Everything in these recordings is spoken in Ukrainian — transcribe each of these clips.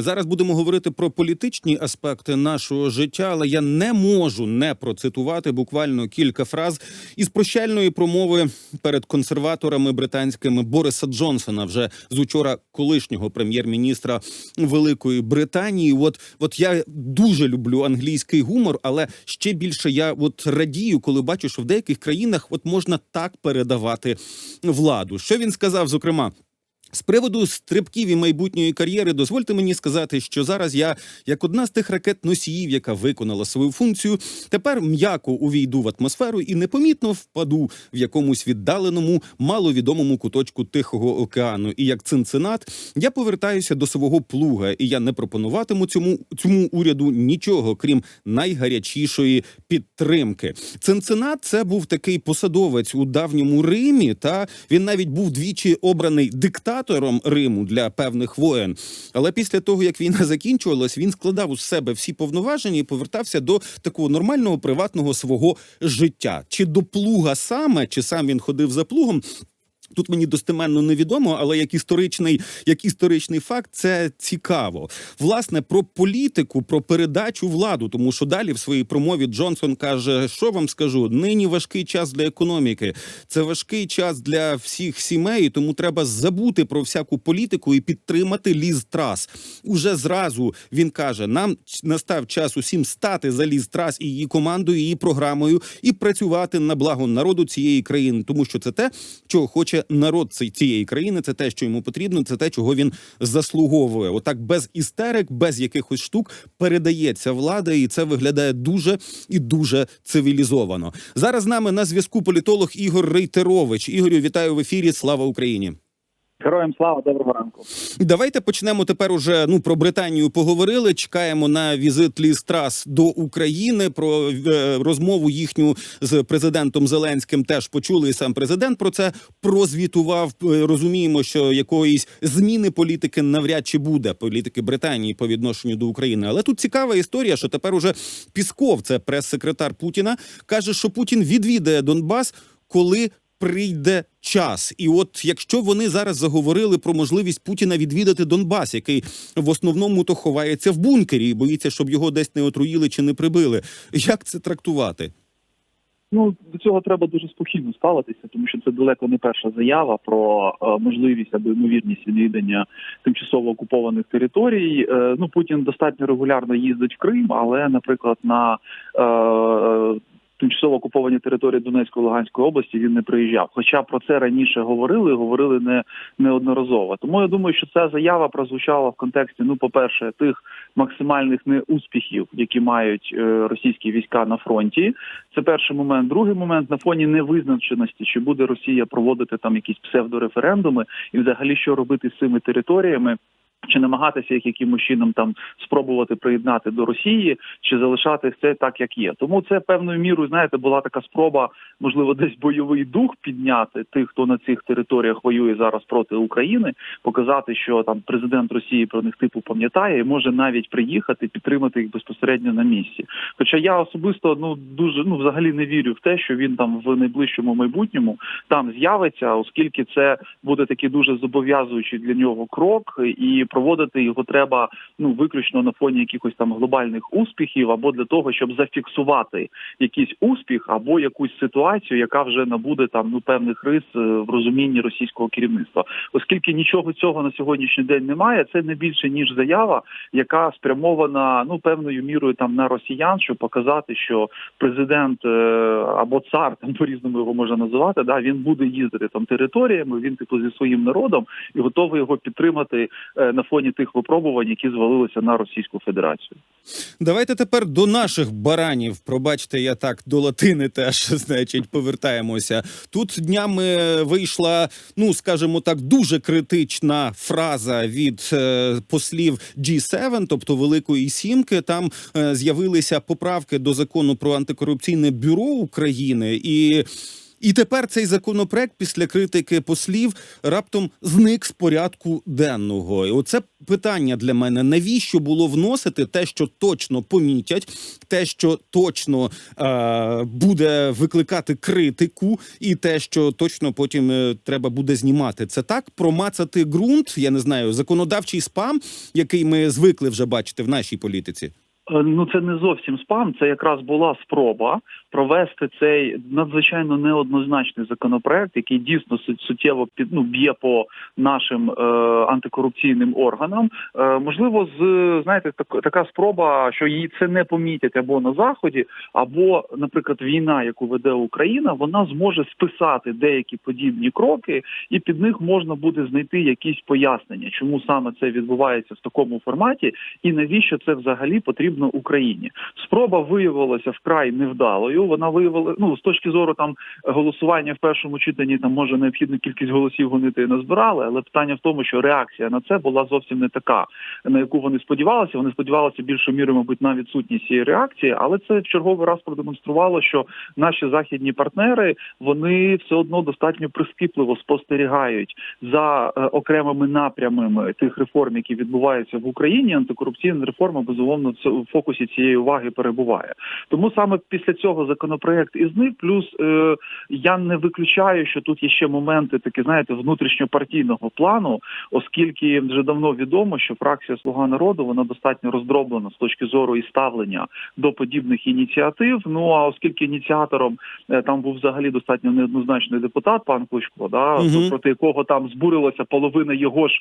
Зараз будемо говорити про політичні аспекти нашого життя, але я не можу не процитувати буквально кілька фраз із прощальної промови перед консерваторами британськими Бориса Джонсона, вже з учора колишнього прем'єр-міністра Великої Британії. От, от я дуже люблю англійський гумор, але ще більше я от радію, коли бачу, що в деяких країнах от можна так передавати владу. Що він сказав, зокрема. З приводу стрибків і майбутньої кар'єри, дозвольте мені сказати, що зараз я, як одна з тих ракет-носіїв, яка виконала свою функцію, тепер м'яко увійду в атмосферу і непомітно впаду в якомусь віддаленому, маловідомому куточку Тихого океану. І як цинцинат, я повертаюся до свого плуга, і я не пропонуватиму цьому цьому уряду нічого, крім найгарячішої підтримки. Цинцинат це був такий посадовець у давньому Римі. Та він навіть був двічі обраний диктатором Риму для певних воєн. Але після того, як війна закінчувалась, він складав у себе всі повноваження і повертався до такого нормального приватного свого життя. Чи до плуга саме, чи сам він ходив за плугом. Тут мені достеменно невідомо, але як історичний, як історичний факт, це цікаво. Власне, про політику, про передачу владу, тому що далі в своїй промові Джонсон каже, що вам скажу: нині важкий час для економіки, це важкий час для всіх сімей, тому треба забути про всяку політику і підтримати ліз трас. Уже зразу він каже: нам настав час усім стати за ліз трас і її командою, і її програмою, і працювати на благо народу цієї країни, тому що це те, чого хоче народ цей- цієї країни. Це те, що йому потрібно, це те, чого він заслуговує. Отак без істерик, без якихось штук передається влада, і це виглядає дуже і дуже цивілізовано. Зараз з нами на зв'язку політолог Ігор Рейтерович. Ігорю, вітаю в ефірі. Слава Україні. Героям слава, доброго ранку. Давайте почнемо тепер уже ну про Британію поговорили. Чекаємо на візит Ліз Трас до України. Про е, розмову їхню з президентом Зеленським теж почули. І сам президент про це прозвітував. Е, Розуміємо, що якоїсь зміни політики навряд чи буде політики Британії по відношенню до України. Але тут цікава історія, що тепер уже Пісков, це прес-секретар Путіна, каже, що Путін відвідає Донбас, коли прийде час. І от якщо вони зараз заговорили про можливість Путіна відвідати Донбас, який в основному то ховається в бункері і боїться, щоб його десь не отруїли чи не прибили. Як це трактувати? Ну до цього треба дуже спокійно ставитися, тому що це далеко не перша заява про е, можливість або ймовірність відвідання тимчасово окупованих територій. Е, ну Путін достатньо регулярно їздить в Крим, але, наприклад, на е, Тимчасово окуповані території Донецької Луганської області він не приїжджав. Хоча про це раніше говорили, говорили не неодноразово. Тому я думаю, що ця заява прозвучала в контексті. Ну, по-перше, тих максимальних неуспіхів, які мають е, російські війська на фронті. Це перший момент. Другий момент на фоні невизначеності, чи буде Росія проводити там якісь псевдореферендуми, і взагалі що робити з цими територіями. Чи намагатися їх якимось чином там спробувати приєднати до Росії, чи залишати це так, як є. Тому це певною мірою, знаєте, була така спроба, можливо, десь бойовий дух підняти тих, хто на цих територіях воює зараз проти України, показати, що там президент Росії про них типу пам'ятає, і може навіть приїхати підтримати їх безпосередньо на місці. Хоча я особисто ну дуже ну взагалі не вірю в те, що він там в найближчому майбутньому там з'явиться, оскільки це буде такий дуже зобов'язуючий для нього крок, і проводити його треба ну виключно на фоні якихось там глобальних успіхів, або для того, щоб зафіксувати якийсь успіх або якусь ситуацію, яка вже набуде там ну певних рис е, в розумінні російського керівництва, оскільки нічого цього на сьогоднішній день немає. Це не більше ніж заява, яка спрямована ну певною мірою там на росіян, щоб показати, що президент е, або цар там по різному його можна називати. Да він буде їздити там територіями. Він типу зі своїм народом і готовий його підтримати е, на фоні тих випробувань, які звалилися на Російську Федерацію. Давайте тепер до наших баранів. Пробачте, я так до латини теж значить повертаємося. Тут днями вийшла, ну скажімо так, дуже критична фраза від е, послів G7, тобто Великої Сімки. Там е, з'явилися поправки до закону про антикорупційне бюро України і. І тепер цей законопроект після критики послів раптом зник з порядку денного. І оце питання для мене: навіщо було вносити те, що точно помітять, те, що точно е, буде викликати критику, і те, що точно потім е, треба буде знімати. Це так промацати ґрунт. Я не знаю, законодавчий спам, який ми звикли вже бачити в нашій політиці. Е, Ну це не зовсім спам. Це якраз була спроба провести цей надзвичайно неоднозначний законопроект, який дійсно су- суттєво під ну б'є по нашим е, антикорупційним органам. Е, можливо, з знаєте, так, така спроба, що її це не помітять або на заході, або, наприклад, війна, яку веде Україна, вона зможе списати деякі подібні кроки, і під них можна буде знайти якісь пояснення, чому саме це відбувається в такому форматі, і навіщо це взагалі потрібно Україні. Спроба виявилася вкрай невдалою. Вона виявила ну з точки зору там голосування в першому читанні. Там може необхідну кількість голосів гонити і назбирали, але питання в тому, що реакція на це була зовсім не така, на яку вони сподівалися. Вони сподівалися більшою мірою, мабуть, на відсутність цієї реакції, але це в черговий раз продемонструвало, що наші західні партнери вони все одно достатньо прискіпливо спостерігають за е, окремими напрямами тих реформ, які відбуваються в Україні. Антикорупційна реформа безумовно в фокусі цієї уваги перебуває. Тому саме після цього законопроект і зник. Плюс е, я не виключаю, що тут є ще моменти, такі знаєте, внутрішньопартійного плану, оскільки вже давно відомо, що фракція Слуга народу вона достатньо роздроблена з точки зору і ставлення до подібних ініціатив. Ну а оскільки ініціатором е, там був взагалі достатньо неоднозначний депутат, пан Кличко, да Мгм. проти якого там збурилася половина його ж.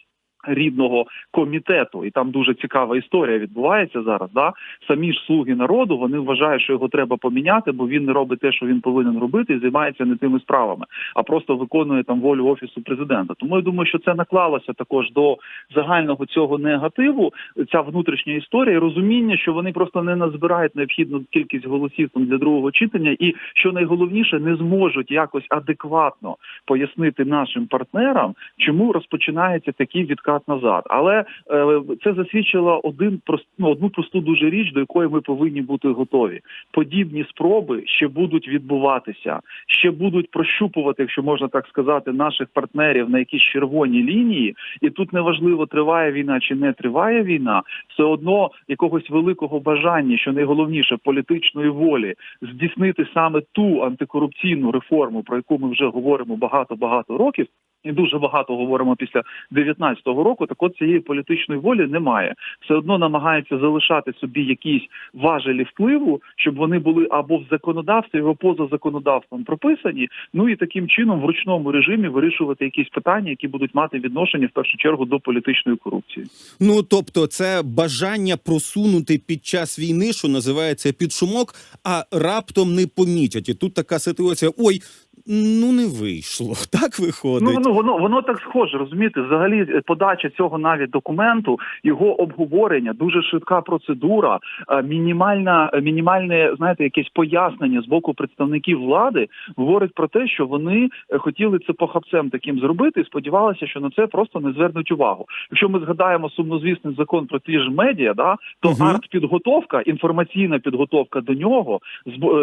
Рідного комітету, і там дуже цікава історія відбувається зараз. Да самі ж слуги народу вони вважають, що його треба поміняти, бо він не робить те, що він повинен робити, і займається не тими справами, а просто виконує там волю офісу президента. Тому я думаю, що це наклалося також до загального цього негативу. Ця внутрішня історія, і розуміння, що вони просто не назбирають необхідну кількість голосів там для другого читання, і що найголовніше, не зможуть якось адекватно пояснити нашим партнерам, чому розпочинається такий відкат назад. Але е, це засвідчило один ну, одну просту дуже річ, до якої ми повинні бути готові. Подібні спроби ще будуть відбуватися, ще будуть прощупувати, якщо можна так сказати, наших партнерів на якісь червоні лінії. І тут неважливо, триває війна чи не триває війна, все одно якогось великого бажання, що найголовніше політичної волі, здійснити саме ту антикорупційну реформу, про яку ми вже говоримо багато багато років. І дуже багато говоримо після 19-го року. Так от цієї політичної волі немає. Все одно намагається залишати собі якісь важелі впливу, щоб вони були або в законодавстві, або поза законодавством прописані. Ну і таким чином в ручному режимі вирішувати якісь питання, які будуть мати відношення в першу чергу до політичної корупції. Ну тобто, це бажання просунути під час війни, що називається під шумок, а раптом не помітять. І тут така ситуація: ой, ну не вийшло. Так виходить. Ну воно воно воно так схоже, розумієте? Взагалі, е, подача цього навіть документу, його обговорення, дуже швидка процедура, е, мінімальна, е, мінімальне, знаєте, якесь пояснення з боку представників влади говорить про те, що вони хотіли це похабцем таким зробити, і сподівалися, що на це просто не звернуть увагу. Якщо ми згадаємо сумнозвісний закон про ті ж медіа, да то Мгм. артпідготовка, інформаційна підготовка до нього,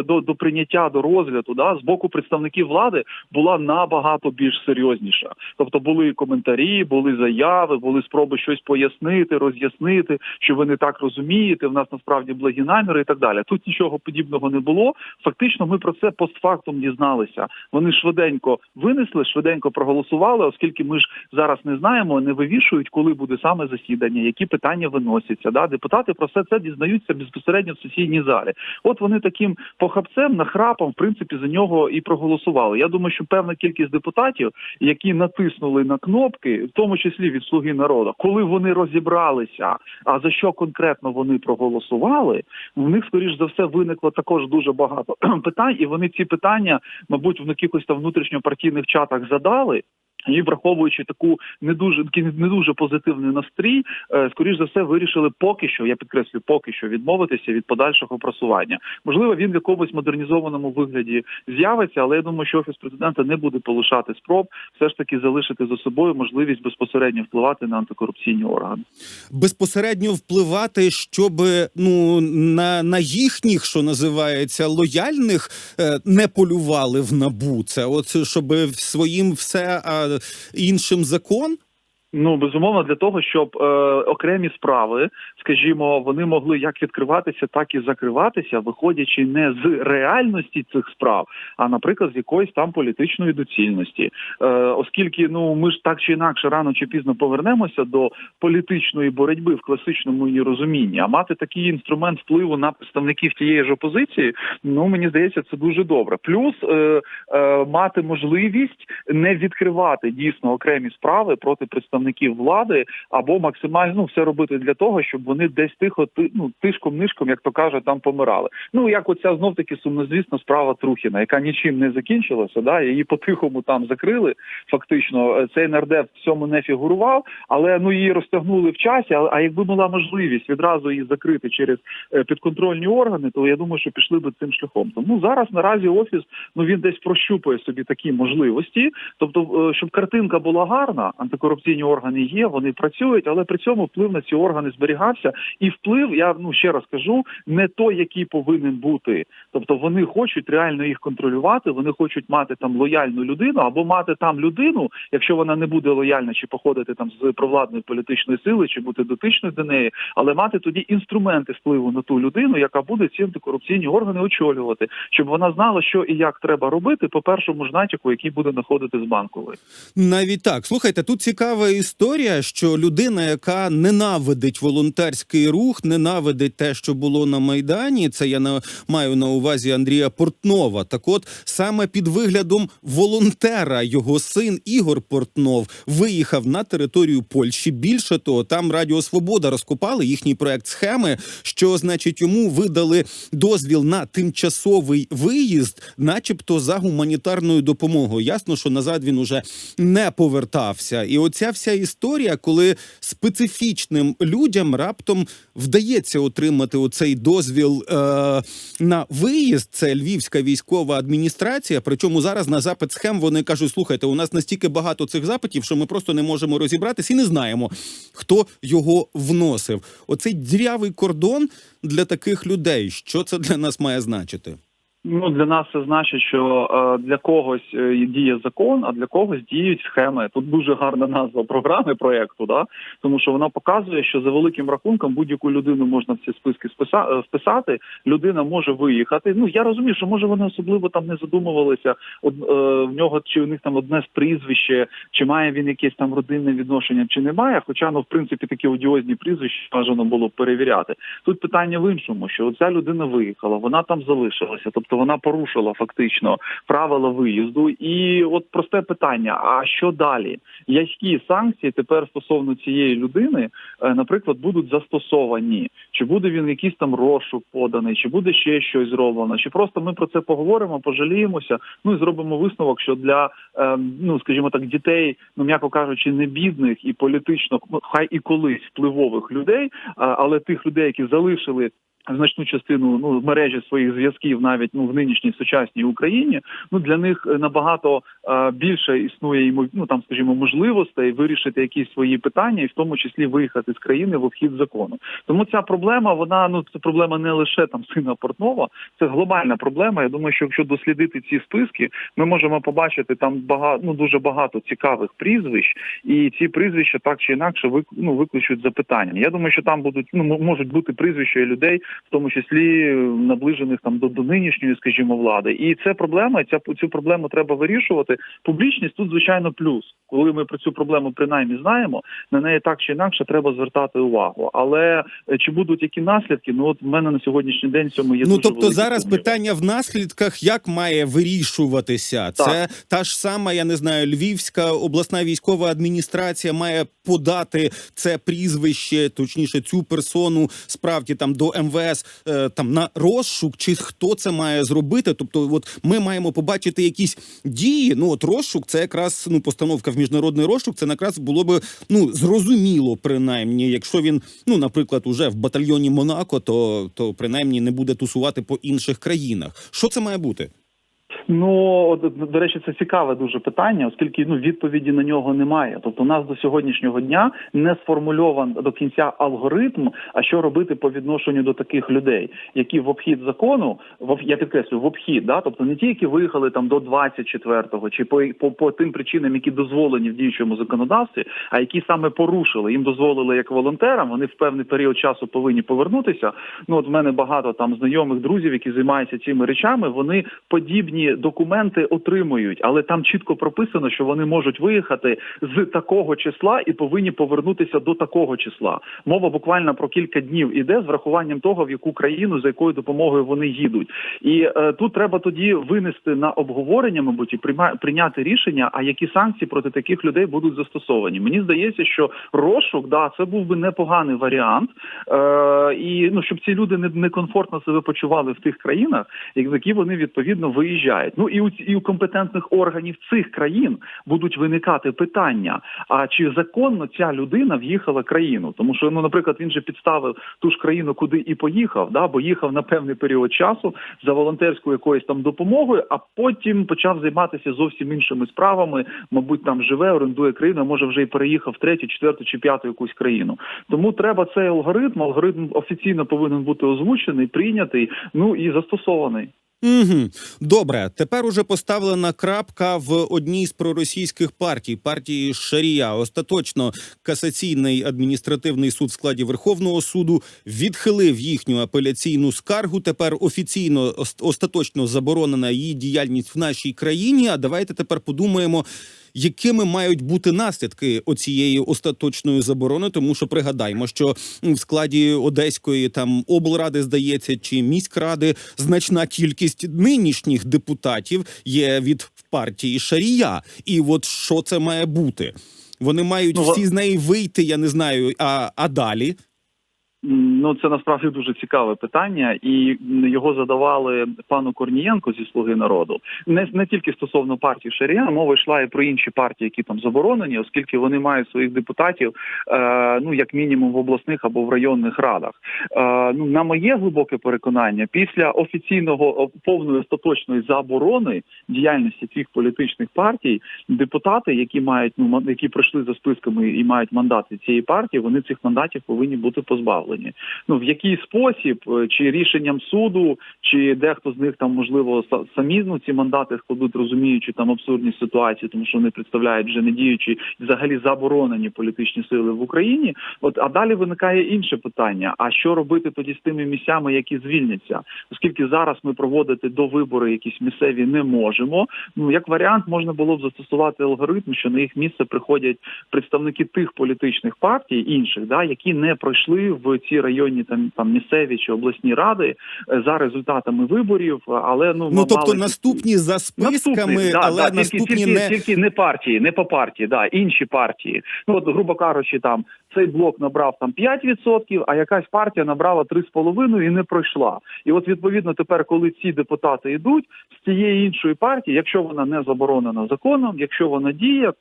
до, до прийняття до розгляду, да з боку представників влади була набагато більш серйозніша. Тобто були коментарі, були заяви, були спроби щось пояснити, роз'яснити, що ви не так розумієте. В нас насправді благі наміри і так далі. Тут нічого подібного не було. Фактично, ми про це постфактум дізналися. Вони швиденько винесли, швиденько проголосували, оскільки ми ж зараз не знаємо, не вивішують, коли буде саме засідання, які питання виносяться. Да, депутати про все це дізнаються безпосередньо в сесійній залі. От вони таким похабцем, нахрапом, в принципі, за нього і проголосували. Я думаю, що певна кількість депутатів, які натиснули на кнопки, в тому числі від слуги народу, коли вони розібралися, а за що конкретно вони проголосували, в них скоріш за все виникло також дуже багато питань, і вони ці питання, мабуть, в якихось там внутрішньопартійних чатах задали. І враховуючи таку не дуже такий не дуже позитивний настрій, е, скоріш за все вирішили поки що, я підкреслю, поки що відмовитися від подальшого просування. Можливо, він в якомусь модернізованому вигляді з'явиться, але я думаю, що офіс президента не буде полишати спроб все ж таки залишити за собою можливість безпосередньо впливати на антикорупційні органи. безпосередньо впливати, щоб ну на, на їхніх, що називається, лояльних е, не полювали в набу. Це от щоб своїм все, іншим закон. Ну безумовно, для того, щоб е, окремі справи, скажімо, вони могли як відкриватися, так і закриватися, виходячи не з реальності цих справ, а наприклад, з якоїсь там політичної доцільності. Е, оскільки ну ми ж так чи інакше рано чи пізно повернемося до політичної боротьби в класичному її розумінні, а мати такий інструмент впливу на представників тієї ж опозиції, ну мені здається, це дуже добре. Плюс е, е, мати можливість не відкривати дійсно окремі справи проти представників влади, або максимально ну, все робити для того, щоб вони десь тихо ти, ну, тишком нишком, як то кажуть, там помирали. Ну як оця знов таки сумнозвісна справа Трухіна, яка нічим не закінчилася, да її по-тихому там закрили. Фактично, Е, цей нардеп в цьому не фігурував, але ну її розтягнули в часі. А, а якби була можливість відразу її закрити через е, підконтрольні органи, то я думаю, що пішли би цим шляхом. Тому зараз наразі офіс ну він десь прощупує собі такі можливості, тобто, е, щоб картинка була гарна, антикорупційні органи є, вони працюють, але при цьому вплив на ці органи зберігався. І вплив, я ну ще раз кажу, не той, який повинен бути. Тобто вони хочуть реально їх контролювати, вони хочуть мати там лояльну людину або мати там людину, якщо вона не буде лояльна чи походити там з провладної політичної сили, чи бути дотичною до неї, але мати тоді інструменти впливу на ту людину, яка буде ці антикорупційні органи очолювати, щоб вона знала, що і як треба робити по першому ж натяку, який буде знаходити з банкової. Навіть так, слухайте, тут цікава історія, що людина, яка ненавидить волонтерський рух, ненавидить те, що було на майдані. Це я на маю на увазі Андрія Портнова. Так, от саме під виглядом волонтера його син Ігор Портнов виїхав на територію Польщі. Більше того, там Радіо Свобода розкопали їхній проект схеми, що значить йому видали дозвіл на тимчасовий виїзд, начебто за гуманітарною допомогою. Ясно, що назад він уже не повертався. І оця вся історія, коли специфічним людям раптом вдається отримати оцей дозвіл е, на виїзд. Це Львівська військова адміністрація. Причому зараз на запит схем вони кажуть: слухайте, у нас настільки багато цих запитів, що ми просто не можемо розібратися і не знаємо, хто його вносив. Оцей дірявий кордон для таких людей. Що це для нас має значити? Ну для нас це значить, що е, для когось е, діє закон, а для когось діють схеми. Тут дуже гарна назва програми проекту, да тому що вона показує, що за великим рахунком будь-яку людину можна в ці списки списа- е, вписати. Людина може виїхати. Ну я розумію, що може вони особливо там не задумувалися. Од, е, в нього чи у них там одне з прізвище, чи має він якесь там родинне відношення, чи немає. Хоча ну в принципі такі одіозні прізвища бажано було перевіряти. Тут питання в іншому, що ця людина виїхала, вона там залишилася, тобто вона порушила фактично правила виїзду. І от просте питання: а що далі? Які санкції тепер стосовно цієї людини, е, наприклад, будуть застосовані? Чи буде він якийсь там розшук поданий, чи буде ще щось зроблено? Чи просто ми про це поговоримо, пожаліємося? Ну і зробимо висновок, що для е, ну скажімо так, дітей, ну м'яко кажучи, не бідних і політично, ну, хай і колись впливових людей, але тих людей, які залишили. Значну частину ну мережі своїх зв'язків навіть ну в нинішній сучасній Україні. Ну для них е, набагато е, більше існує ну там, скажімо, можливостей вирішити якісь свої питання, і в тому числі виїхати з країни в обхід закону. Тому ця проблема, вона ну це проблема не лише там сина Портнова, це глобальна проблема. Я думаю, що якщо дослідити ці списки, ми можемо побачити там багато ну дуже багато цікавих прізвищ, і ці прізвища так чи інакше ну, викличуть запитання. Я думаю, що там будуть ну можуть бути прізвища людей, в тому числі е, наближених там до, до нинішньої, скажімо, влади. І це проблема. і Ця цю проблему треба вирішувати. Публічність тут звичайно плюс. Коли ми про цю проблему принаймні знаємо, на неї так чи інакше треба звертати увагу. Але е, чи будуть які наслідки? Ну от в мене на сьогоднішній день цьому є ну дуже тобто зараз сумніви. питання в наслідках, як має вирішуватися. Це та ж сама, я не знаю, Львівська обласна військова адміністрація має подати це прізвище, точніше, цю персону справді там до МВС МВС е, там на розшук, чи хто це має зробити? Тобто, от ми маємо побачити якісь дії. Ну от розшук, це якраз ну постановка в міжнародний розшук. Це якраз було би ну зрозуміло, принаймні, якщо він, ну наприклад, уже в батальйоні Монако, то то принаймні не буде тусувати по інших країнах. Що це має бути? Ну до речі, це цікаве дуже питання, оскільки ну відповіді на нього немає. Тобто, у нас до сьогоднішнього дня не сформульован до кінця алгоритм, а що робити по відношенню до таких людей, які в обхід закону, в я підкреслю, в обхід, да, тобто не ті, які виїхали там до 24-го, чи по, по, по тим причинам, які дозволені в діючому законодавстві, а які саме порушили. Їм дозволили як волонтерам, вони в певний період часу повинні повернутися. Ну от в мене багато там знайомих друзів, які займаються цими речами. Вони подібні документи отримують, але там чітко прописано, що вони можуть виїхати з такого числа і повинні повернутися до такого числа. Мова буквально про кілька днів іде з врахуванням того, в яку країну за якою допомогою вони їдуть. І е, тут треба тоді винести на обговорення, мабуть, і прийняти рішення, а які санкції проти таких людей будуть застосовані. Мені здається, що розшук, да, це був би непоганий варіант, е, і ну щоб ці люди не, не комфортно себе почували в тих країнах, як- які вони відповідно виїжджають. Ну і у і у компетентних органів цих країн будуть виникати питання: а чи законно ця людина в'їхала країну? Тому що ну, наприклад, він же підставив ту ж країну, куди і поїхав, да, бо їхав на певний період часу за волонтерською якоюсь там допомогою, а потім почав займатися зовсім іншими справами. Мабуть, там живе, орендує країну, може вже і переїхав в третю, четверту чи п'яту якусь країну. Тому треба цей алгоритм. Алгоритм офіційно повинен бути озвучений, прийнятий, ну і застосований. Угу. Добре, тепер уже поставлена крапка в одній з проросійських партій партії Шарія. Остаточно касаційний адміністративний суд в складі Верховного суду відхилив їхню апеляційну скаргу. Тепер офіційно остаточно заборонена її діяльність в нашій країні. А давайте тепер подумаємо. Якими мають бути наслідки оцієї остаточної заборони? Тому що пригадаймо, що в складі одеської там облради здається чи міськради значна кількість нинішніх депутатів є від партії Шарія. І от що це має бути? Вони мають Ну, всі з неї вийти. Я не знаю. А, а далі Ну, це насправді дуже цікаве питання, і його задавали пану Корнієнку зі Слуги народу. Не не тільки стосовно партії Шарія, мова йшла і про інші партії, які там заборонені, оскільки вони мають своїх депутатів, е, ну як мінімум в обласних або в районних радах. Е, ну на моє глибоке переконання, після офіційного повної остаточної заборони діяльності цих політичних партій, депутати, які мають ну які пройшли за списками і мають мандати цієї партії, вони цих мандатів повинні бути позбавлені. Ну в який спосіб, е, чи рішенням суду, чи дехто з них там можливо самі ну, ці мандати складуть, розуміючи там абсурдні ситуації, тому що вони представляють вже не діючі взагалі заборонені політичні сили в Україні. От а далі виникає інше питання: а що робити тоді з тими місцями, які звільняться? Оскільки зараз ми проводити до вибори якісь місцеві не можемо. Ну як варіант можна було б застосувати алгоритм, що на їх місце приходять представники тих політичних партій інших, да які не пройшли в ці районні там там місцеві чи обласні ради е, за результатами виборів. Але ну ну тобто мали- наступні за списками, Наступний, да, але да, тільки, наступні тільки, не тільки не партії, не по партії, да, інші партії. Ну от, грубо кажучи, там цей блок набрав там 5%, а якась партія набрала 3,5% і не пройшла. І от відповідно тепер, коли ці депутати йдуть з цієї іншої партії, якщо вона не заборонена законом, якщо вона діє.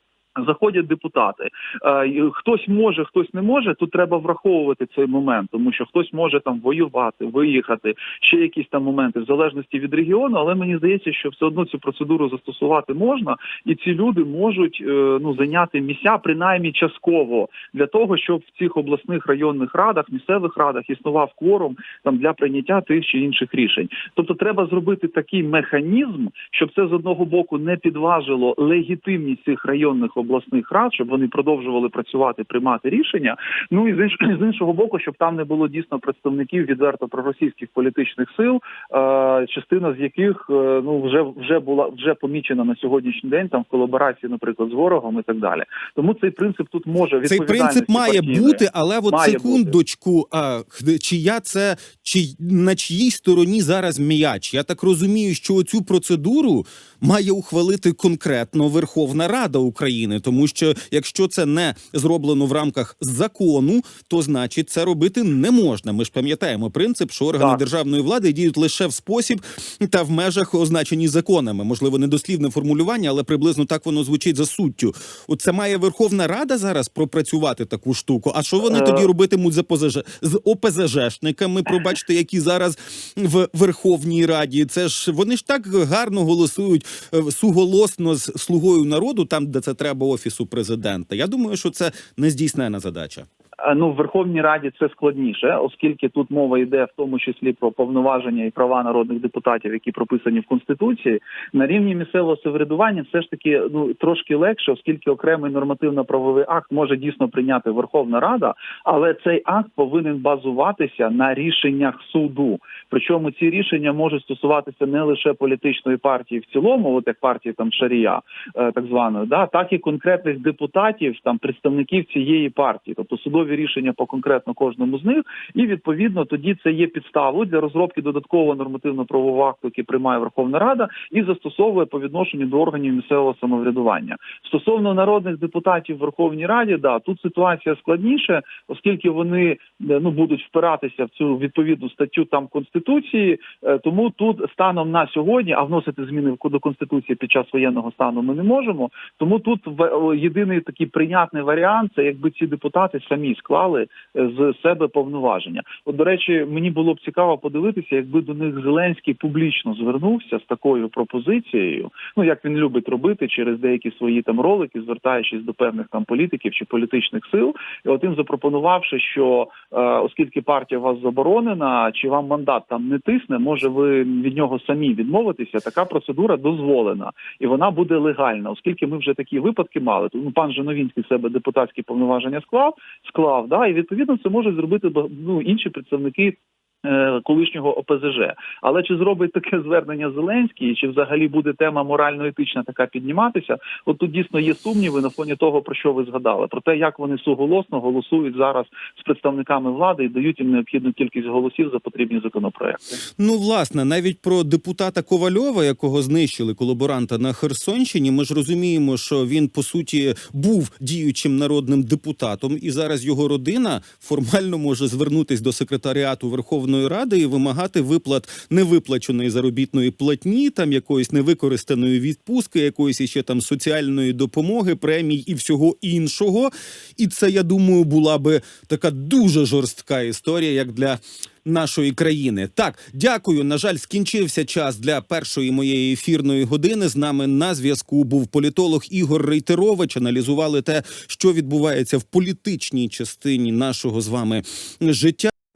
Заходять депутати. Е, Хтось може, хтось не може. Тут треба враховувати цей момент, тому що хтось може там воювати, виїхати, ще якісь там моменти в залежності від регіону. Але мені здається, що все одно цю процедуру застосувати можна, і ці люди можуть е, ну зайняти місця принаймні частково для того, щоб в цих обласних районних радах, місцевих радах існував кворум там для прийняття тих чи інших рішень. Тобто, треба зробити такий механізм, щоб це з одного боку не підважило легітимність цих районних обласних рад, щоб вони продовжували працювати, приймати рішення. Ну і з іншого, з іншого боку, щоб там не було дійсно представників відверто проросійських політичних сил, е, частина з яких е, ну вже вже була вже помічена на сьогоднішній день там в колаборації, наприклад, з ворогом і так далі. Тому цей принцип тут може Цей принцип має партійної. бути, але от Має секундочку, а х- чия це чи на чиїй стороні зараз м'яч? Я так розумію, що цю процедуру має ухвалити конкретно Верховна Рада України. Тому що якщо це не зроблено в рамках закону, то значить це робити не можна. Ми ж пам'ятаємо принцип, що органи Так. державної влади діють лише в спосіб та в межах означені законами. Можливо, недослівне формулювання, але приблизно так воно звучить за суттю. От це має Верховна Рада зараз пропрацювати таку штуку. А що вони Е. тоді робитимуть з ОПЗЖ з ОПЗЖшниками? Пробачте, які зараз в Верховній Раді? Це ж вони ж так гарно голосують суголосно з слугою народу, там де це треба офісу президента. Я думаю, що це нездійснена задача. Е, Ну, в Верховній Раді це складніше, оскільки тут мова йде в тому числі про повноваження і права народних депутатів, які прописані в конституції. На рівні місцевого самоврядування все ж таки ну трошки легше, оскільки окремий нормативно-правовий акт може дійсно прийняти Верховна Рада, але цей акт повинен базуватися на рішеннях суду. Причому ці рішення можуть стосуватися не лише політичної партії в цілому, от як партії там Шарія, е, так званої, да, так і конкретних депутатів, там представників цієї партії, тобто судові рішення по конкретно кожному з них, і відповідно тоді це є підставою для розробки додаткового нормативно-правового акту, який приймає Верховна Рада, і застосовує по відношенню до органів місцевого самоврядування. Стосовно народних депутатів в Верховній Раді, да тут ситуація складніша, оскільки вони е, ну будуть впиратися в цю відповідну статтю там конституції. Е, Тому тут станом на сьогодні, а вносити зміни до конституції під час воєнного стану ми не можемо. Тому тут в- єдиний такий прийнятний варіант це якби ці депутати самі склали е, з себе повноваження. От до речі, мені було б цікаво подивитися, якби до них Зеленський публічно звернувся з такою пропозицією. Ну як він любить робити через деякі свої там ролики, звертаючись до певних там політиків чи політичних сил, і от їм запропонувавши, що е, оскільки партія у вас заборонена, чи вам мандат там не тисне, може ви від нього самі відмовитися. Така процедура дозволена і вона буде легальна, оскільки ми вже такі випадки мали. Тому пан Жановінський себе депутатські повноваження склав, склав, да, і відповідно це можуть зробити ну, інші представники. Е, Колишнього ОПЗЖ, але чи зробить таке звернення Зеленський, чи взагалі буде тема морально-етична така підніматися? От тут дійсно є сумніви на фоні того, про що ви згадали, про те, як вони суголосно голосують зараз з представниками влади і дають їм необхідну кількість голосів за потрібні законопроекти. Ну, власне, навіть про депутата Ковальова, якого знищили колаборанта на Херсонщині, ми ж розуміємо, що він по суті був діючим народним депутатом, і зараз його родина формально може звернутись до секретаріату Верховної Ради і вимагати виплат невиплаченої заробітної платні, там якоїсь невикористаної відпустки, якоїсь іще там соціальної допомоги, премій і всього іншого. І це, я думаю, була би така дуже жорстка історія, як для нашої країни. Так, дякую. На жаль, скінчився час для першої моєї ефірної години. З нами на зв'язку був політолог Ігор Рейтерович. Аналізували те, що відбувається в політичній частині нашого з вами життя.